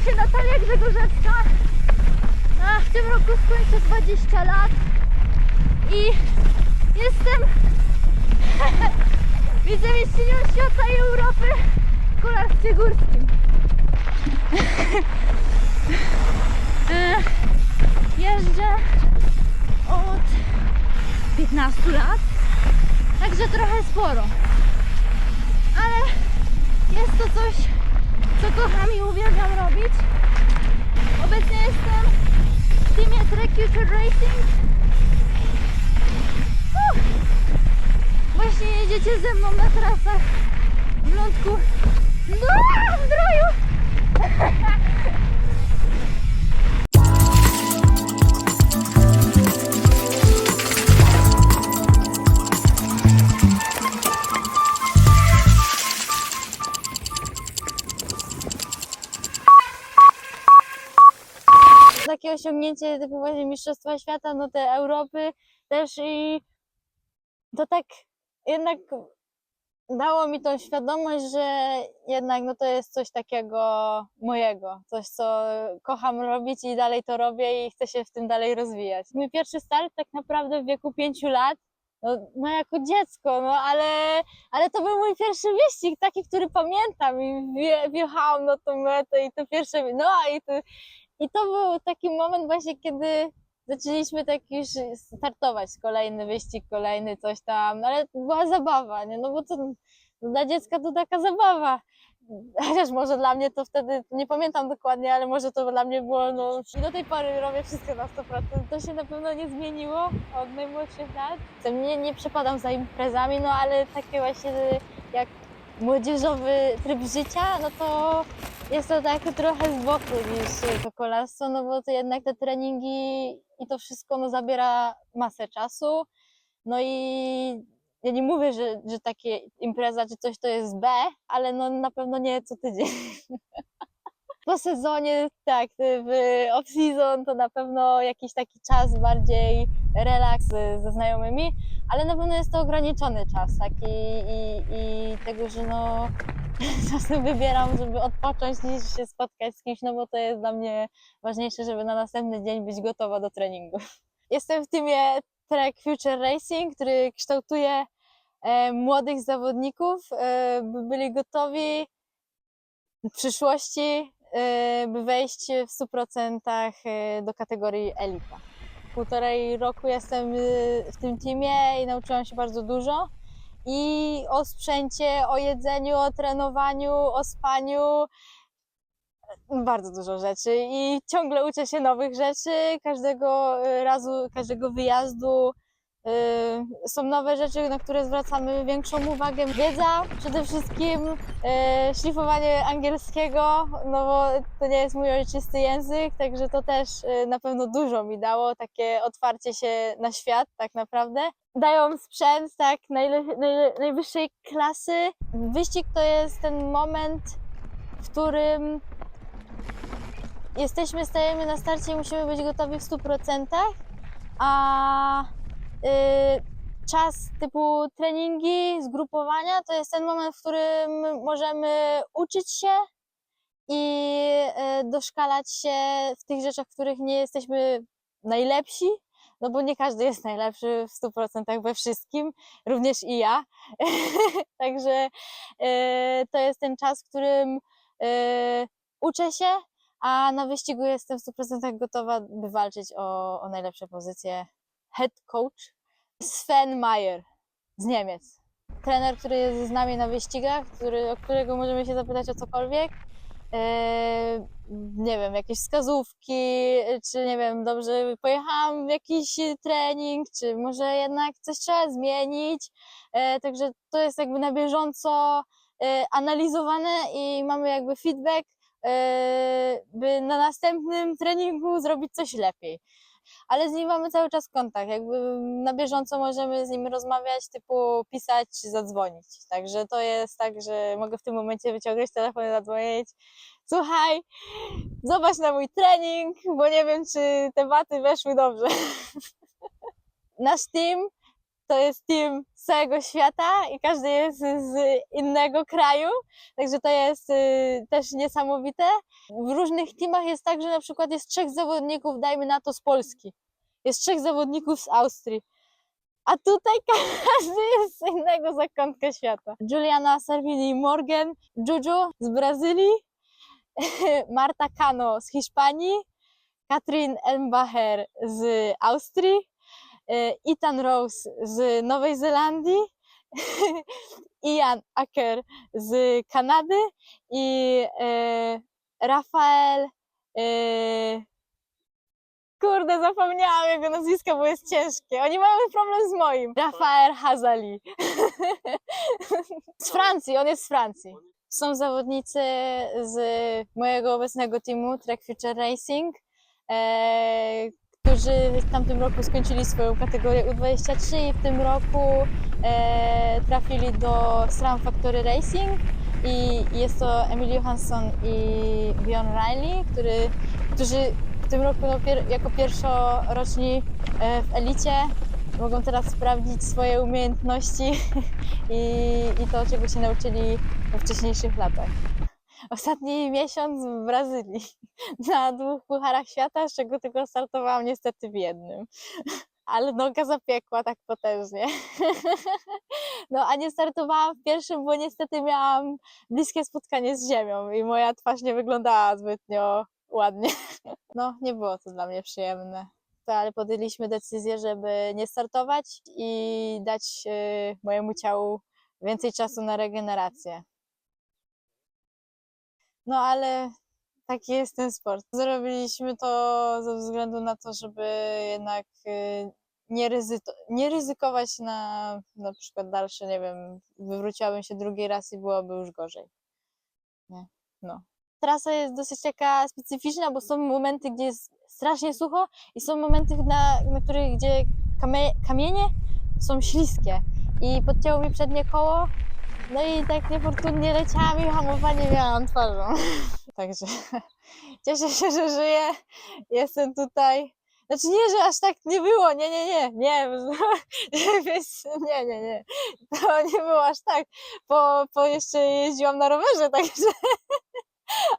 się Natalia Grzegorzewska. W tym roku skończę 20 lat i jestem wicemistrzynią świata i Europy w kolarstwie górskim. E, Jeżdżę od 15 lat, także trochę sporo. Ale jest to coś, co kocham i uwielbiam robić. Obecnie jestem w teamie Trek Future Racing. Właśnie jedziecie ze mną na trasach w lądku. No, w zdroju! osiągnięcie typu właśnie Mistrzostwa Świata, no te Europy też i to tak jednak dało mi tą świadomość, że jednak no to jest coś takiego mojego, coś co kocham robić i dalej to robię i chcę się w tym dalej rozwijać. Mój pierwszy start tak naprawdę w wieku pięciu lat, no, no jako dziecko, no ale, ale to był mój pierwszy wyścig, taki, który pamiętam i wje, wjechałam na tą metę i to pierwsze, no i to, i to był taki moment właśnie, kiedy zaczęliśmy tak już startować, kolejny wyścig, kolejny coś tam, no ale była zabawa, nie? No bo to dla dziecka to taka zabawa. Chociaż może dla mnie to wtedy, nie pamiętam dokładnie, ale może to dla mnie było, no do tej pory robię wszystko na 100%. To się na pewno nie zmieniło od najmłodszych lat. To Nie, nie przepadam za imprezami, no ale takie właśnie jak młodzieżowy tryb życia, no to jest to tak trochę z boku niż to kolarstwo, no bo to jednak te treningi i to wszystko no, zabiera masę czasu. No i ja nie mówię, że, że takie impreza czy coś to jest B, ale no na pewno nie co tydzień. Po sezonie, tak, w off-season to na pewno jakiś taki czas bardziej relaks ze znajomymi, ale na pewno jest to ograniczony czas taki i, i tego, że no czasem wybieram, żeby odpocząć niż się spotkać z kimś, no bo to jest dla mnie ważniejsze, żeby na następny dzień być gotowa do treningu. Jestem w teamie Trek Future Racing, który kształtuje e, młodych zawodników, e, by byli gotowi w przyszłości, e, by wejść w 100% e, do kategorii elita. Półtorej roku jestem w tym teamie i nauczyłam się bardzo dużo i o sprzęcie, o jedzeniu, o trenowaniu, o spaniu. Bardzo dużo rzeczy i ciągle uczę się nowych rzeczy. Każdego y, razu, każdego wyjazdu są nowe rzeczy, na które zwracamy większą uwagę. Wiedza przede wszystkim, y, szlifowanie angielskiego, no bo to nie jest mój ojczysty język, także to też y, na pewno dużo mi dało, takie otwarcie się na świat tak naprawdę dają sprzęt tak najwyższej klasy. Wyścig to jest ten moment, w którym jesteśmy, stajemy na starcie i musimy być gotowi w 100%, a czas typu treningi, zgrupowania to jest ten moment, w którym możemy uczyć się i y, doszkalać się w tych rzeczach, w których nie jesteśmy najlepsi, no bo nie każdy jest najlepszy w 100% we wszystkim, również i ja. Także e, to jest ten czas, w którym uczę się, a na wyścigu jestem w 100% gotowa, by walczyć o, o najlepsze pozycje. Head coach Sven Mayer z Niemiec. Trener, który jest z nami na wyścigach, który, o którego możemy się zapytać o cokolwiek. E, nie wiem, jakieś wskazówki, czy nie wiem, dobrze pojechałam w jakiś trening, czy może jednak coś trzeba zmienić. E, Także to jest jakby na bieżąco e, analizowane i mamy jakby feedback, by na następnym treningu zrobić coś lepiej. Ale z nim mamy cały czas kontakt, jakby na bieżąco możemy z nim rozmawiać, typu pisać czy zadzwonić. Także to jest tak, że mogę w tym momencie wyciągnąć telefon i zadzwonić. Słuchaj, zobacz na mój trening, bo nie wiem, czy te waty weszły dobrze. Nasz team to jest team z całego świata i każdy jest z innego kraju, także to jest y, też niesamowite. W różnych teamach jest tak, że na przykład jest trzech zawodników, dajmy na to z Polski, jest trzech zawodników z Austrii, a tutaj każdy jest z innego zakątka świata. Juliana Servini Morgan, Juju z Brazylii, Marta Cano z Hiszpanii, Katrin Elmbacher z Austrii, Ethan Rose z Nowej Zelandii, Ian Acker z Kanady i e, Rafael. E, kurde, zapomniałam jego nazwiska, bo jest ciężkie. Oni mają problem z moim. Rafael Hazali. z Francji, on jest z Francji. Są zawodnicy z mojego obecnego teamu Track Future Racing, e, którzy w tamtym roku skończyli swoją kategorię U23 i w tym roku e, trafili do SRAM Factory Racing i jest to Emil Johansson i Bjorn Riley, który, którzy w tym roku no, pier, jako pierwszoroczni e, w elicie mogą teraz sprawdzić swoje umiejętności i, i to, czego się nauczyli we wcześniejszych latach. Ostatni miesiąc w Brazylii na dwóch pucharach świata, z czego tylko startowałam niestety w jednym. Ale noga zapiekła tak potężnie. No a nie startowałam w pierwszym, bo niestety miałam bliskie spotkanie z ziemią i moja twarz nie wyglądała zbytnio ładnie. No, nie było to dla mnie przyjemne. Ale podjęliśmy decyzję, żeby nie startować i dać y, mojemu ciału więcej czasu na regenerację. No ale taki jest ten sport. Zrobiliśmy to ze względu na to, żeby jednak y, nie, nie ryzykować na na przykład dalsze, nie wiem, wywróciłabym się drugi raz i byłoby już gorzej. Nie, no. Trasa jest dosyć taka specyficzna, bo są momenty, gdzie jest strasznie sucho i są momenty, na, na których, gdzie kamie, kamienie są śliskie i podcięło mi przednie koło, no i tak niefortunnie leciałam i hamowanie miałam twarzą. Także cieszę się, że żyję. Jestem tutaj. Znaczy nie, że aż tak nie było, nie, nie, nie, nie, Więc nie, nie, nie, to nie było aż tak, bo, bo jeszcze jeździłam na rowerze, także,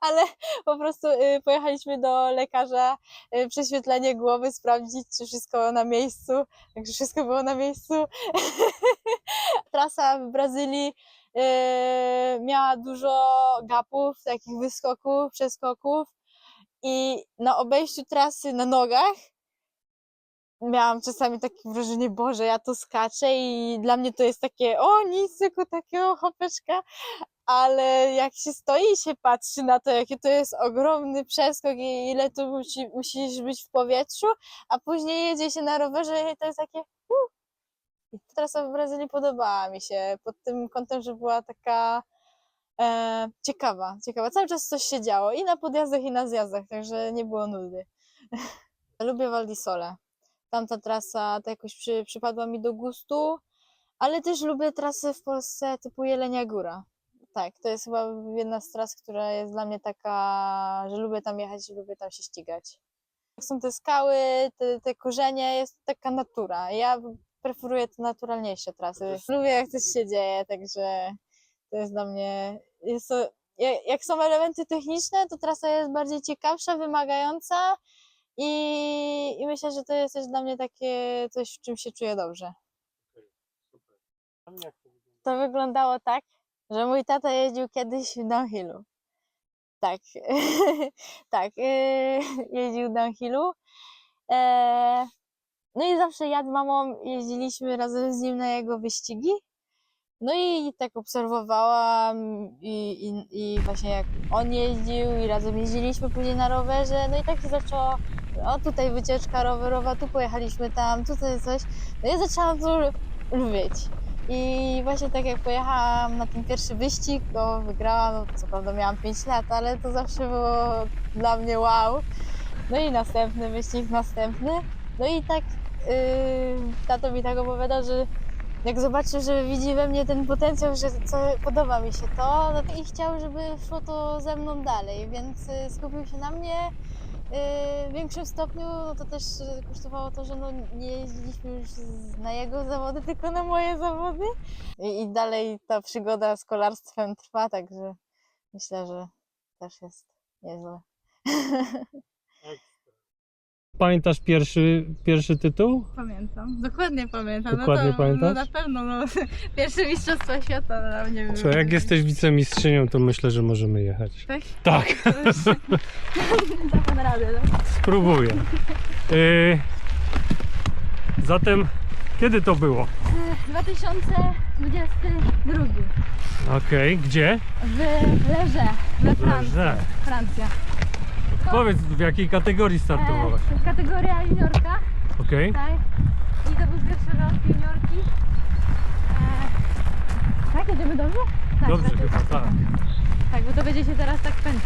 ale po prostu y, pojechaliśmy do lekarza, y, prześwietlenie głowy, sprawdzić, czy wszystko na miejscu, także wszystko było na miejscu. Trasa w Brazylii y, miała dużo gapów, takich wyskoków, przeskoków i na obejściu trasy na nogach miałam czasami takie wrażenie, Boże, ja tu skaczę i dla mnie to jest takie, o nic, tylko takiego hopeczka, ale jak się stoi i się patrzy na to, jaki to jest ogromny przeskok i ile tu musi, musisz być w powietrzu, a później jedzie się na rowerze i to jest takie uh. Trasa w Brazylii podobała mi się pod tym kątem, że była taka e, ciekawa, ciekawa. Cały czas coś się działo i na podjazdach i na zjazdach, także nie było nudy. Lubię Valdisole. Tamta trasa to jakoś przy, przypadła mi do gustu, ale też lubię trasy w Polsce typu Jelenia Góra. Tak, to jest chyba jedna z tras, która jest dla mnie taka, że lubię tam jechać i lubię tam się ścigać. Są te skały, te, te korzenie, jest taka natura. Ja preferuję te naturalniejsze trasy. Lubię jak coś się dzieje, także to jest dla mnie, jest to, jak, są elementy techniczne, to trasa jest bardziej ciekawsza, wymagająca i, i myślę, że to jest też dla mnie takie coś, w czym się czuję dobrze. To wyglądało tak, że mój tata jeździł kiedyś w downhillu. Tak, tak, yy, jeździł w downhillu. E, no i zawsze ja z mamą jeździliśmy razem z nim na jego wyścigi. No i tak obserwowałam i, i, i właśnie jak on jeździł i razem jeździliśmy później na rowerze. No i tak się zaczęło, o tutaj wycieczka rowerowa, tu pojechaliśmy tam, tutaj coś. No i zaczęłam to lubić. I właśnie tak jak pojechałam na ten pierwszy wyścig, to wygrałam, no, co prawda miałam 5 lat, ale to zawsze było dla mnie wow. No i następny wyścig, następny. No i tak yy, tato mi tak opowiadał, że jak zobaczył, że widzi we mnie ten potencjał, że co, podoba mi się to, no to i chciał, żeby szło to ze mną dalej, więc y, skupił się na mnie Yy, w większym stopniu no to też yy, kosztowało to, że no nie jeździliśmy już na jego zawody, tylko na moje zawody. I, I dalej ta przygoda z kolarstwem trwa, także myślę, że też jest niezłe. Pamiętasz pierwszy, pierwszy tytuł? Pamiętam, dokładnie pamiętam. Dokładnie no to, pamiętasz? No na pewno, no. Pierwsze Mistrzostwa Świata, no nie wiem. Słuchaj, jak jesteś wicemistrzynią, to myślę, że możemy jechać. Tak? Tak, da pan radę, no. spróbuję. Yy, zatem, kiedy to było? 2022 Okej, gdzie? w Leże, we Francji. Francja. Powiedz, w jakiej kategorii startowałaś? E, kategoria juniorka, Okej. tak? I to był pierwszy rok juniorki. E, tak, jedziemy dobrze? Tak, Dobrze raczej chyba, tak. Tak, bo to będzie się teraz tak pędzić.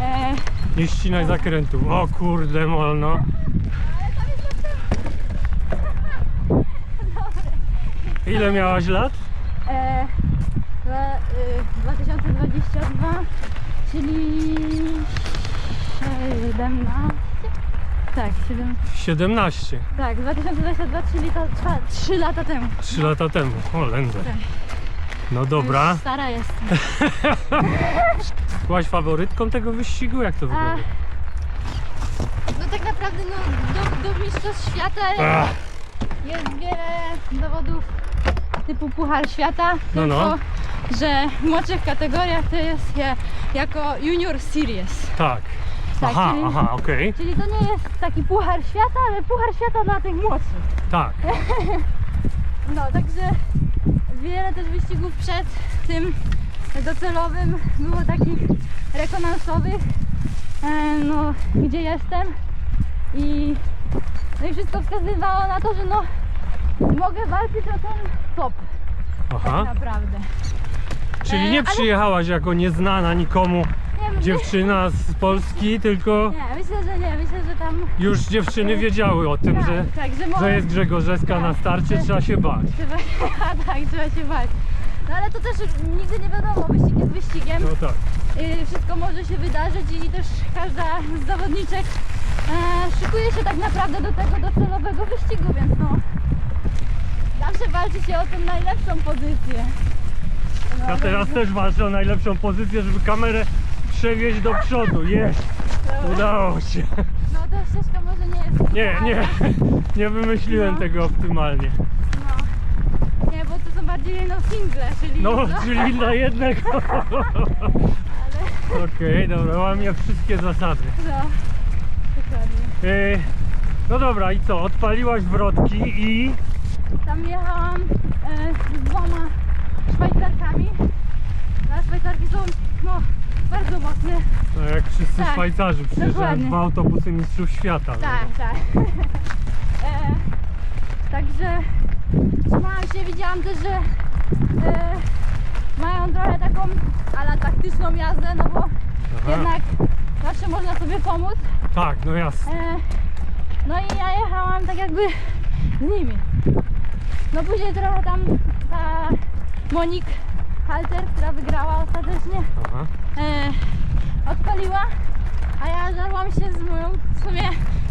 E, Nie ścinaj zakrętu. O kurde, molno. ale tam jest następny. Ile miałaś lat? E, dwa, y, 2022, czyli 17. Tak, 7, 17. tak, 2022, czyli to trwa 3 lata temu. 3 lata temu. O, lędzę. Tak. No dobra. Już Stara jestem. Byłaś faworytką tego wyścigu? Jak to wygląda? No tak naprawdę no, do, do Mistrzostw Świata Ach, jest wiele dowodów typu Puchar Świata, No, tylko no. że w młodszych kategoriach to jest je, jako Junior Series. tak. Tak, Aha, czyli- aha, okej. Czyli to nie jest taki Puchar Świata, ale Puchar Świata dla tych młodszych. Tak. No, także wiele też wyścigów przed tym docelowym było takich rekonansowych, e, no, gdzie jestem i, no i wszystko wskazywało na to, że no mogę walczyć o ten top Aha. tak naprawdę. Czyli nie ale- przyjechałaś jako nieznana nikomu Nie, dziewczyna z Polski, tylko nie, myślę, że nie, myślę, że tam już dziewczyny wiedziały o tym, tak, że, tak, że, mo- że jest Grzegorzeska na starcie, trzeba się bać. Trzeba, a tak, trzeba się bać. No ale to też nigdy nie wiadomo, wyścig jest wyścigiem. No tak. Y, wszystko może się wydarzyć i też każda z zawodniczek e, szykuje się tak naprawdę do tego docelowego wyścigu, więc no zawsze walczy się o tę najlepszą pozycję. No, Ja teraz też walczę o najlepszą pozycję, żeby kamerę przewieźć do przodu. Jest! Udało się. No ta ścieżka może nie jest Nie, nie, idealna, nie wymyśliłem No. tego optymalnie. No. Nie, bo to są bardziej no single, czyli No, czyli dla jednego. ale Okej, dobra, łamię wszystkie zasady. no, dokładnie. Yy, no dobra, i co? Odpaliłaś wrotki i... Tam jechałam e, z dwoma Szwajcarkami. A Szwajcarki są no, mocne. No jak wszyscy Tak, Szwajcarzy przyjeżdżają dokładnie. dwa autobusy mistrzów świata. no. Tak, tak. e, także trzymałam się, widziałam też, że e, mają trochę taką ala taktyczną jazdę, no bo Aha. jednak zawsze można sobie pomóc. Tak, no jasne. E, no i ja jechałam tak jakby z nimi. No później trochę tam ta Monik Halter, która wygrała ostatecznie, Aha. e, odpaliła, a ja żarłam się z moją w sumie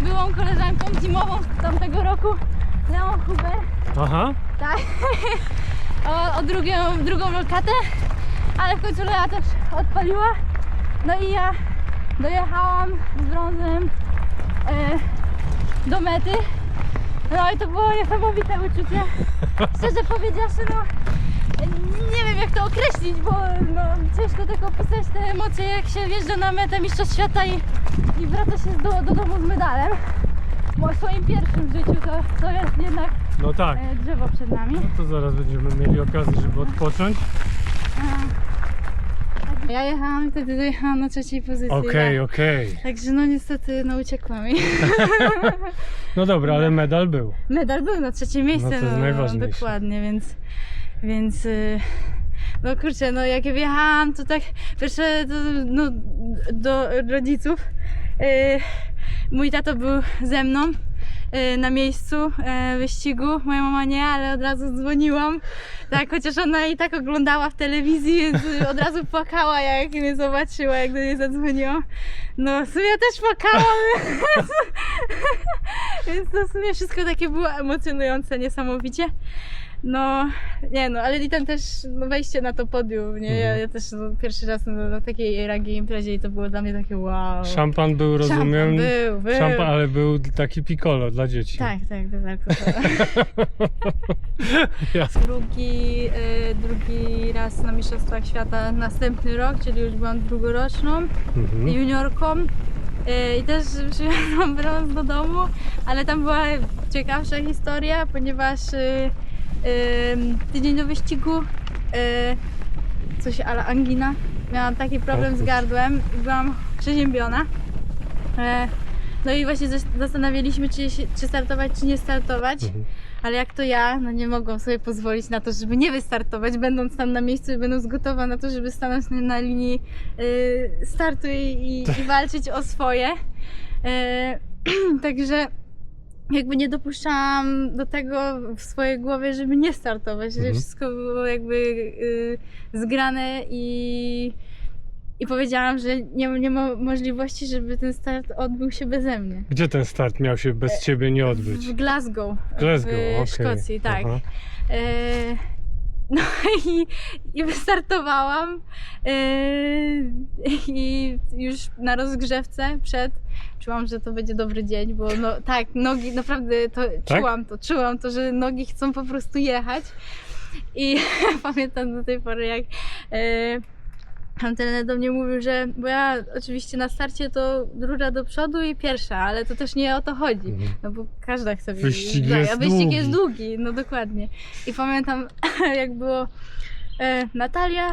byłą koleżanką teamową z tamtego roku, Leon Huber, Aha. tak, o, o drugą, drugą lokatę, ale w końcu Lea też odpaliła, no i ja dojechałam z brązem e, do mety, no i to było niesamowite uczucie, szczerze powiedziawszy, no nie wiem jak to określić, bo no, ciężko tak opisać te emocje, jak się wjeżdża na metę Mistrzostw Świata i, i wraca się do, do domu z medalem. Bo w swoim pierwszym życiu to, to jest jednak No tak. e, drzewo przed nami. No to zaraz będziemy mieli okazję, żeby odpocząć. Ja jechałam i wtedy dojechałam na trzeciej pozycji. Okej, tak. okej. Także no niestety no uciekła mi. No dobra, ale medal był. Medal był na trzecie miejsce, No to jest najważniejsze. dokładnie, więc, więc y, no kurczę, no jak wjechałam, to tak pierwsze to, no, do rodziców, y, mój tato był ze mną y, na miejscu wyścigu. Moja mama nie, ale od razu dzwoniłam. Tak, chociaż ona i tak oglądała w telewizji, więc od razu płakała, jak mnie zobaczyła, jak do niej zadzwoniłam. No, w sumie ja też płakałam. Więc to w sumie wszystko takie było emocjonujące, niesamowicie. No, nie no, ale i ten też no, wejście na to podium, nie? Ja, Mhm. ja też no, pierwszy raz na, na takiej rangi imprezie i to było dla mnie takie wow. Szampan był, Szampan rozumiem. był, był. Szampan, ale był taki piccolo dla dzieci. Tak, tak, bez alkoholu. Jasne. drugi, y, drugi raz na Mistrzostwach Świata następny rok, czyli już byłam drugoroczną Mhm. juniorką. Y, I też brąz do domu, ale tam była ciekawsza historia, ponieważ y, tydzień do wyścigu y, coś ale angina. Miałam taki problem z gardłem i byłam przeziębiona. E, No i właśnie zas- zastanawialiśmy, czy, czy startować, czy nie startować. Mhm. Ale jak to ja, no nie mogłam sobie pozwolić na to, żeby nie wystartować, będąc tam na miejscu i będąc gotowa na to, żeby stanąć na- na linii y, startu i, i, i walczyć o swoje. E, także jakby nie dopuszczałam do tego w swojej głowie, żeby nie startować, że Mhm. wszystko było jakby y, zgrane i, i powiedziałam, że nie, nie ma możliwości, żeby ten start odbył się beze mnie. Gdzie ten start miał się bez ciebie nie odbyć? W Glasgow, Glasgow, w okej. Szkocji, tak. Aha. No i, i wystartowałam e, i już na rozgrzewce przed czułam, że to będzie dobry dzień, bo no tak, nogi naprawdę to Tak? czułam to, czułam to, że nogi chcą po prostu jechać i pamiętam do tej pory jak e, tam trener do mnie mówił, że bo ja oczywiście na starcie to druga do przodu i pierwsza, ale to też nie o to chodzi. Mhm. No bo każda chce Wyścig tak, jest a wyścig długi. jest długi, no dokładnie. I pamiętam, jak było e, Natalia,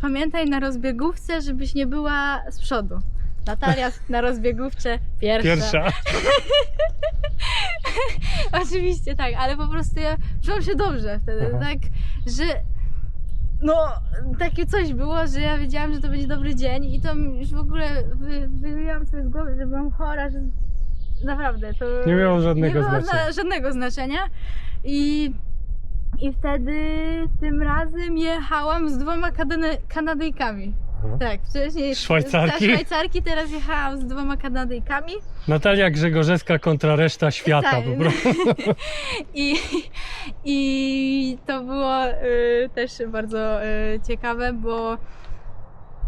pamiętaj na rozbiegówce, żebyś nie była z przodu. Natalia na rozbiegówce pierwsza. Pierwsza. Oczywiście tak, ale po prostu ja czułam się dobrze wtedy, Aha. tak, że no, takie coś było, że ja wiedziałam, że to będzie dobry dzień i to już w ogóle wy, wyjęłam sobie z głowy, że byłam chora, że naprawdę to Nie miało żadnego nie miało znaczenia. zna- żadnego znaczenia i i wtedy tym razem jechałam z dwoma Kanadyjkami. Aha. Tak, wcześniej Szwajcarki? Szwajcarki, teraz jechałam z dwoma Kanadyjkami. Natalia Grzegorzewska kontra reszta świata Tak. po prostu. I, I to było y, też bardzo y, ciekawe, bo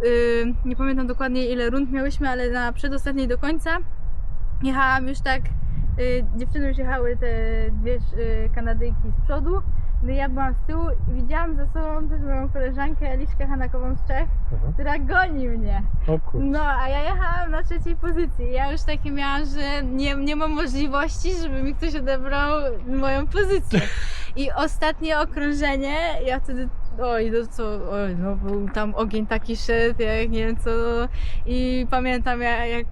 y, nie pamiętam dokładnie ile rund miałyśmy, ale na przedostatniej do końca jechałam już tak, y, dziewczyny już jechały te dwie y, Kanadyjki z przodu, no ja byłam z tyłu i widziałam za sobą też moją koleżankę Eliszkę Hanakową z Czech, Aha. która goni mnie. O kur... No, a ja jechałam na trzeciej pozycji. Ja już takie miałam, że nie, nie mam możliwości, żeby mi ktoś odebrał moją pozycję. I ostatnie okrążenie, ja wtedy, oj, no co, oj, no był tam ogień taki szedł, jak nie wiem co. I pamiętam, ja- jak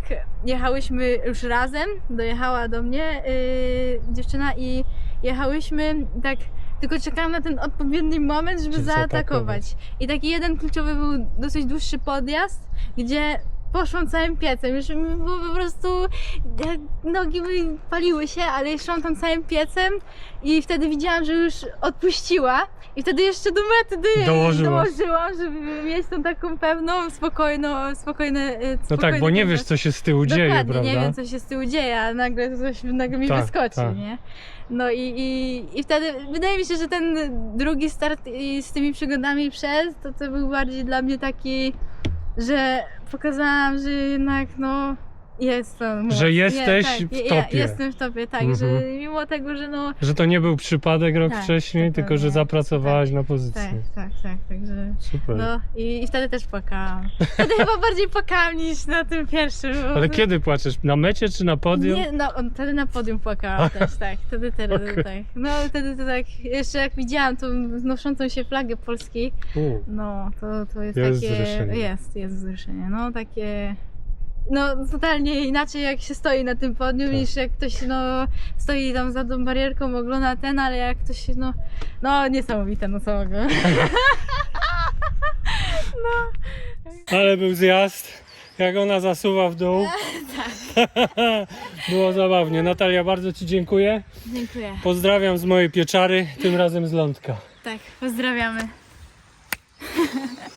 jechałyśmy już razem, dojechała do mnie yy, dziewczyna i jechałyśmy tak. Tylko czekałam na ten odpowiedni moment, żeby Żeby zaatakować. I taki jeden kluczowy był dosyć dłuższy podjazd, gdzie poszłam całym piecem. Już mi było po prostu nogi mi paliły się, ale szłam tam całym piecem i wtedy widziałam, że już odpuściła. I wtedy jeszcze do mety dołożyłam, żeby mieć tą taką pewną, spokojną, spokojne, e, No tak, bo nie wiesz co się z tyłu dzieje, Dokładnie, prawda? nie wiem co się z tyłu dzieje, a nagle coś nagle mi Tak, wyskoczy, tak. nie? No i, i, i wtedy wydaje mi się, że ten drugi start z tymi przygodami przez, to to był bardziej dla mnie taki, że pokazałam, że jednak no jest to moc. Że jesteś tak, w ja- topie. Ja, jestem w topie, tak, Mhm. że mimo tego, że no Że to nie był przypadek rok Tak, wcześniej, to tylko że nie, zapracowałaś na tak, pozycji. tak, tak, także Super. no i, i wtedy też płakałam. Wtedy chyba bardziej płakałam niż na tym pierwszym. bo- Ale kiedy płaczesz? Na mecie czy na podium? Nie, no on wtedy na podium płakałam też, tak. Wtedy teraz Okej. tak. No wtedy to tak, jeszcze jak widziałam tą znoszącą się flagę Polski, U, no to, to jest, Jest takie. wzruszenie. Jest, jest wzruszenie. No takie. No totalnie inaczej jak się stoi na tym podium Tak. niż jak ktoś no stoi tam za tą barierką, ogląda ten, ale jak ktoś no, no niesamowite, no co mogę. Ale był zjazd, jak ona zasuwa w dół. Było zabawnie. Natalia, bardzo Ci dziękuję. Dziękuję. Pozdrawiam z mojej pieczary, tym razem z lądka. Tak, pozdrawiamy.